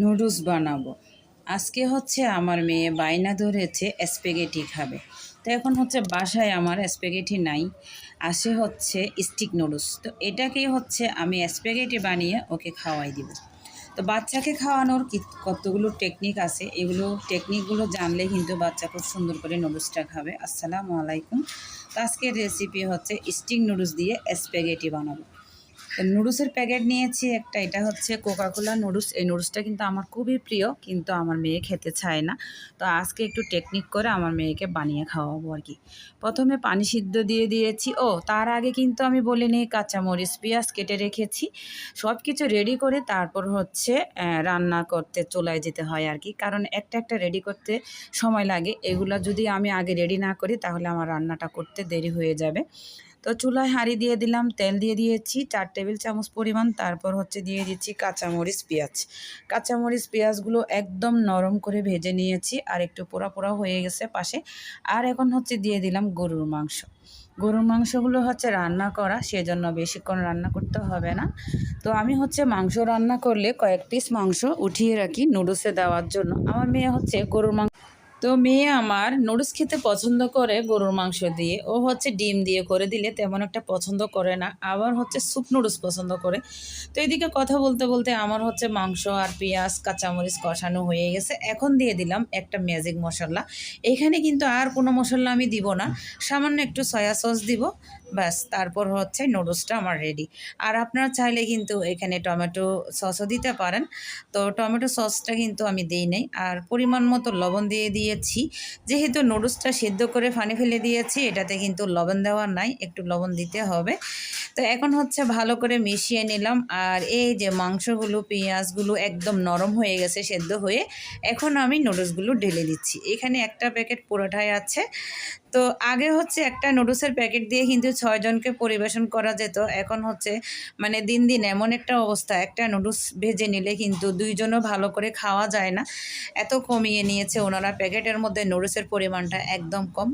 Noodles বানাবো। আজকে হচ্ছে আমার মেয়ে বাইনা ধরেছে স্প্যাগেটি খাবে। তো এখন হচ্ছে বাসায় আমার স্প্যাগেটি নাই আসে হচ্ছে স্টিক নুডলস। তো এটাকেই হচ্ছে আমি স্প্যাগেটি বানিয়ে ওকে খাওয়াই দিব। তো বাচ্চাকে খাওয়ানোর কতগুলো টেকনিক আছে? এগুলো টেকনিকগুলো জানলে কিন্তু বাচ্চা খুব সুন্দর করে নুডলসটা খাবে। আসসালামু আলাইকুম। তো আজকের রেসিপি হচ্ছে স্টিক নুডলস দিয়ে স্প্যাগেটি বানাবো। নুডলসের প্যাকেট নিয়েছি একটা, এটা হচ্ছে কোকাকোলা নুডলস। এই নুডলসটা কিন্তু আমার খুবই প্রিয়, কিন্তু আমার মেয়ে খেতে চায় না। তো আজকে একটু টেকনিক করে আমার মেয়েকে বানিয়ে খাওয়াবো আর কি। প্রথমে পানি সিদ্ধ দিয়ে দিয়েছি। ও, তার আগে কিন্তু আমি বলে নিই কাঁচামরিচ, পেঁয়াজ কেটে রেখেছি। সব কিছু রেডি করে তারপর হচ্ছে রান্না করতে চলায় যেতে হয় আর কি। কারণ একটা একটা রেডি করতে সময় লাগে। এগুলা যদি আমি আগে রেডি না করি, তাহলে আমার রান্নাটা করতে দেরি হয়ে যাবে। তো চুলায় হাঁড়ি দিয়ে দিলাম, তেল দিয়ে দিয়েছি, চার টেবিল চামচ পরিমাণ, তারপর হচ্ছে দিয়ে দিচ্ছি কাঁচামরিচ, পেঁয়াজ। কাঁচামরিচ, পেঁয়াজগুলো একদম নরম করে ভেজে নিয়েছি, আর একটু পোড়া পোড়া হয়ে গেছে পাশে। আর এখন হচ্ছে দিয়ে দিলাম গরুর মাংস। গরুর মাংসগুলো হচ্ছে রান্না করা, সেজন্য বেশিক্ষণ রান্না করতে হবে না। তো আমি হচ্ছে মাংস রান্না করলে কয়েক পিস মাংস উঠিয়ে রাখি নুডলসে দেওয়ার জন্য। আমার মেয়ে হচ্ছে গরুর মাংস তো মেয়ে আমার নুডলস খেতে পছন্দ করে গরুর মাংস দিয়ে। ও হচ্ছে ডিম দিয়ে করে দিলে তেমন একটা পছন্দ করে না। আবার হচ্ছে স্যুপ নুডলস পছন্দ করে। তো এদিকে কথা বলতে বলতে আমার হচ্ছে মাংস আর পেঁয়াজ, কাঁচামরিচ কষানো হয়ে গেছে। এখন দিয়ে দিলাম একটা ম্যাজিক মশলা। এখানে কিন্তু আর কোনো মশলা আমি দিব না। সামান্য একটু সয়া সস দিব। ব্যাস, তারপর হচ্ছে নুডলসটা আমার রেডি আর আপনারা চাইলে কিন্তু এখানে টমেটো সসও দিতে পারেন। তো টমেটো সসটা কিন্তু আমি দিই নাই। আর পরিমাণ মতো লবণ দিয়ে দিয়েছি। যেহেতু নুডলসটা সেদ্ধ করে ফানি ফেলে দিয়েছি, এটাতে কিন্তু লবণ দেওয়ার নাই, একটু লবণ দিতে হবে। তো এখন হচ্ছে ভালো করে মিশিয়ে নিলাম। আর এই যে মাংসগুলো, পেঁয়াজগুলো একদম নরম হয়ে গেছে, সেদ্ধ হয়ে এখন আমি নুডলসগুলো ঢেলে দিচ্ছি। এখানে একটা প্যাকেট পুরোটাই আছে। তো আগে হচ্ছে একটা নুডলসের প্যাকেট দিয়ে কিন্তু ছয়জনকে পরিবেশন করা যেত। এখন হচ্ছে মানে দিন দিন এমন একটা অবস্থা, একটা নুডলস ভেজে নিলে কিন্তু দুইজনও ভালো করে খাওয়া যায় না। এত কমিয়ে নিয়েছে ওনারা প্যাকেটের মধ্যে নুডলসের পরিমাণটা একদম কম।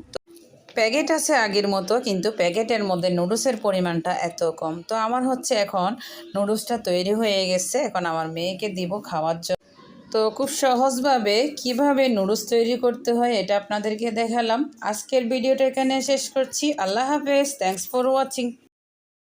প্যাকেট আছে আগের মতো, কিন্তু প্যাকেটের মধ্যে নুডলসের পরিমাণটা এত কম। তো আমার হচ্ছে এখন নুডলসটা তৈরি হয়ে গেছে, এখন আমার মেয়েকে দিব খাওয়ার জন্য। তো খুব সহজভাবে কীভাবে নুডলস তৈরি করতে হয় এটা আপনাদেরকে দেখালাম। আজকের ভিডিওটা এখানে শেষ করছি। আল্লাহ হাফেজ থ্যাংকস ফর ওয়াচিং